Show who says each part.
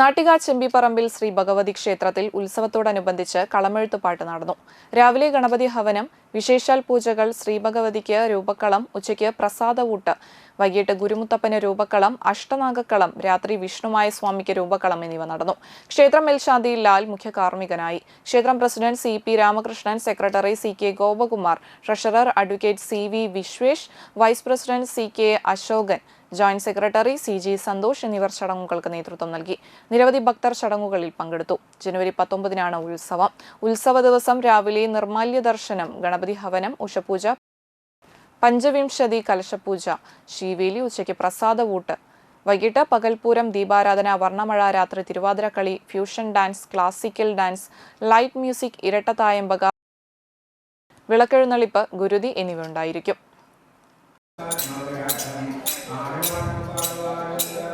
Speaker 1: നാട്ടിക ചെമ്പിപ്പറമ്പിൽ ശ്രീ ഭഗവതി ക്ഷേത്രത്തിൽ ഉത്സവത്തോടനുബന്ധിച്ച് കളമെഴുത്തുപാട്ട് നടന്നു. രാവിലെ ഗണപതി ഹവനം വിശേഷാൽ പൂജകൾ ശ്രീ ഭഗവതിക്ക് രൂപക്കളം ഉച്ചയ്ക്ക് പ്രസാദവൂട്ട് വൈകിട്ട് ഗുരുമുത്തപ്പന് രൂപക്കളം അഷ്ടനാഗക്കളം രാത്രി വിഷ്ണുമായ സ്വാമിക്ക് രൂപക്കളം എന്നിവ നടന്നു. ക്ഷേത്രം മേൽശാന്തി ലാൽ മുഖ്യ കാർമ്മികനായി. ക്ഷേത്രം president C P Ramakrishnan secretary C K Gopakumar treasurer advocate C V Vishwesh vice president C K Ashokan joint secretary C G Santhosh എന്നിവർ ചടങ്ങുകൾക്ക് നേതൃത്വം നൽകി. നിരവധി ഭക്തർ ചടങ്ങുകളിൽ പങ്കെടുത്തു. ജനുവരി പത്തൊമ്പതിനാണ് ഉത്സവം. ഉത്സവ ദിവസം രാവിലെ നിർമാല്യ ദർശനം ഗണപതി ഹവനം ഉഷപൂജ പഞ്ചവിംശതി കലശപൂജ ശീവേലി ഉച്ചയ്ക്ക് പ്രസാദവൂട്ട് വൈകിട്ട് പകൽപൂരം ദീപാരാധന വർണമഴ രാത്രി Thiruvathirakali fusion dance classical dance light music ഇരട്ടത്തായമ്പക വിളക്കെഴുന്നള്ളിപ്പ് ഗുരുതി എന്നിവ ഉണ്ടായിരിക്കും
Speaker 2: Thank you.